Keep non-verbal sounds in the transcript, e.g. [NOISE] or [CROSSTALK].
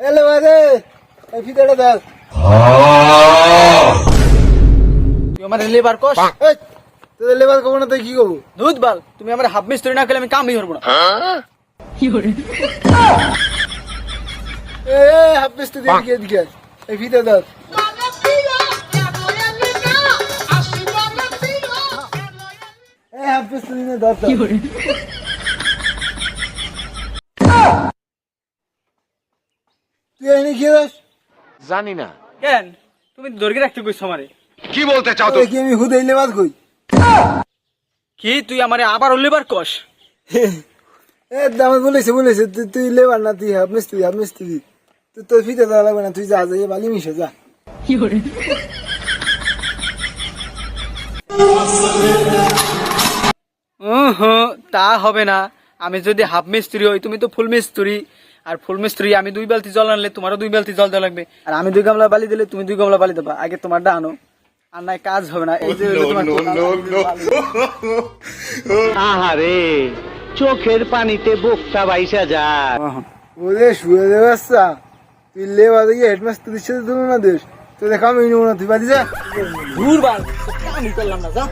এলে বাদে এই ফিতাটা দাও। তুই আমার লেবার কস এই তোদের লেবার কব না তুই কি করব? দুধ বাল তুমি আমার হাফ মিস্ত্রি না আমি কামই করব না। এ হাফ পেস্ট দিয়ে দিকে দিকে এই ফিতা দাও। এই হাফ দিয়ে দাও দাও। তুই এনে দাস জানি না। কেন? তুমি দর্গে রাখতে কইছো আমারে। কি বলতে চাও কি আমি হুদাই লেবাদ কই? কি তুই আমারে আবার লেবার কস? [LAUGHS] এ দামে বলেছে বলেছে তুই লেবার না তুই হাফ মিস্ত্রি হাফ মিস্ত্রি। তুই তোর ফিতে দেওয়া লাগবে না তুই যা যা বালি মিশে যা। হুম তা হবে না। আমি যদি হাফ মিস্ত্রি হই তুমি তো ফুল মিস্ত্রি। আর ফুল মিস্ত্রি আমি দুই বালতি জল আনলে তোমারও দুই বালতি জল দেওয়া লাগবে। আর আমি দুই গামলা বালি দিলে তুমি দুই গামলা বালি দেবা। আগে তোমারটা আনো। আর নাই কাজ হবে না। এই যে তোমার। আহারে চোখের পানিতে বোকটা বাইসা যায় ওরে শুয়ে দে বাচ্চা। তুই লেবার দিয়ে হেডমাস্টারের সাথে তুলনা দিস। তুই দেখা আমি নেব না তুই বাড়ি যা। দূর বাল আমি করলাম না যা।